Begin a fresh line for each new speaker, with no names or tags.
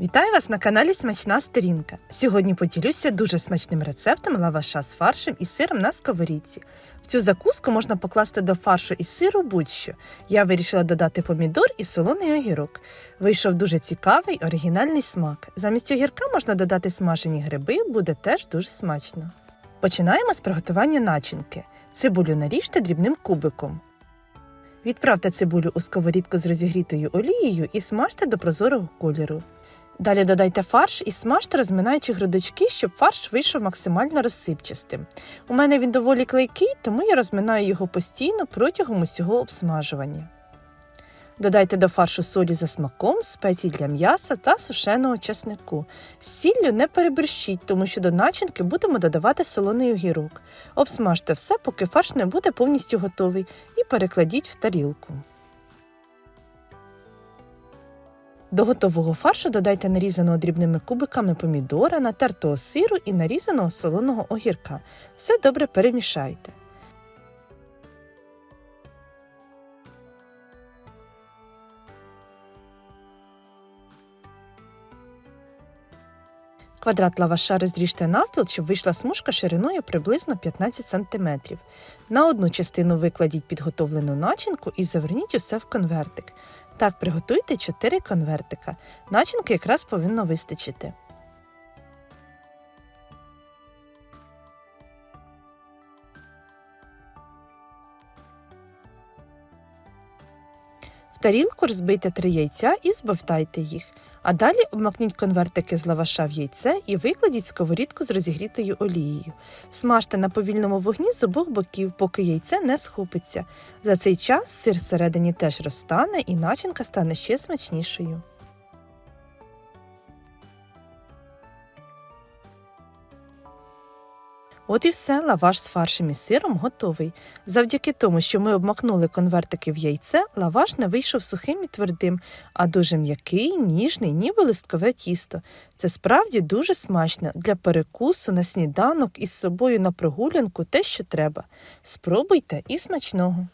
Вітаю вас на каналі Смачна Сторінка. Сьогодні поділюся дуже смачним рецептом лаваша з фаршем і сиром на сковорідці. В цю закуску можна покласти до фаршу із сиру будь-що. Я вирішила додати помідор і солоний огірок. Вийшов дуже цікавий оригінальний смак. Замість огірка можна додати смажені гриби, буде теж дуже смачно. Починаємо з приготування начинки. Цибулю наріжте дрібним кубиком. Відправте цибулю у сковорідку з розігрітою олією і смажте до прозорого кольору. Далі додайте фарш і смажте, розминаючи грудочки, щоб фарш вийшов максимально розсипчастим. У мене він доволі клейкий, тому я розминаю його постійно протягом усього обсмажування. Додайте до фаршу солі за смаком, спецій для м'яса та сушеного чеснику. З сіллю не переборщіть, тому що до начинки будемо додавати солоний огірок. Обсмажте все, поки фарш не буде повністю готовий, і перекладіть в тарілку. До готового фаршу додайте нарізаного дрібними кубиками помідора, натертого сиру і нарізаного солоного огірка. Все добре перемішайте. Квадрат лаваша розріжте навпіл, щоб вийшла смужка шириною приблизно 15 см. На одну частину викладіть підготовлену начинку і заверніть усе в конвертик. Так приготуйте 4 конвертика. Начинки якраз повинно вистачити. В тарілку розбийте 3 яйця і збавтайте їх. А далі обмакніть конвертики з лаваша в яйце і викладіть сковорідку з розігрітою олією. Смажте на повільному вогні з обох боків, поки яйце не схопиться. За цей час сир всередині теж розтане і начинка стане ще смачнішою. От і все, лаваш з фаршем і сиром готовий. Завдяки тому, що ми обмакнули конвертики в яйце, лаваш не вийшов сухим і твердим, а дуже м'який, ніжний, ніби листкове тісто. Це справді дуже смачно для перекусу на сніданок із собою на прогулянку те, що треба. Спробуйте і смачного!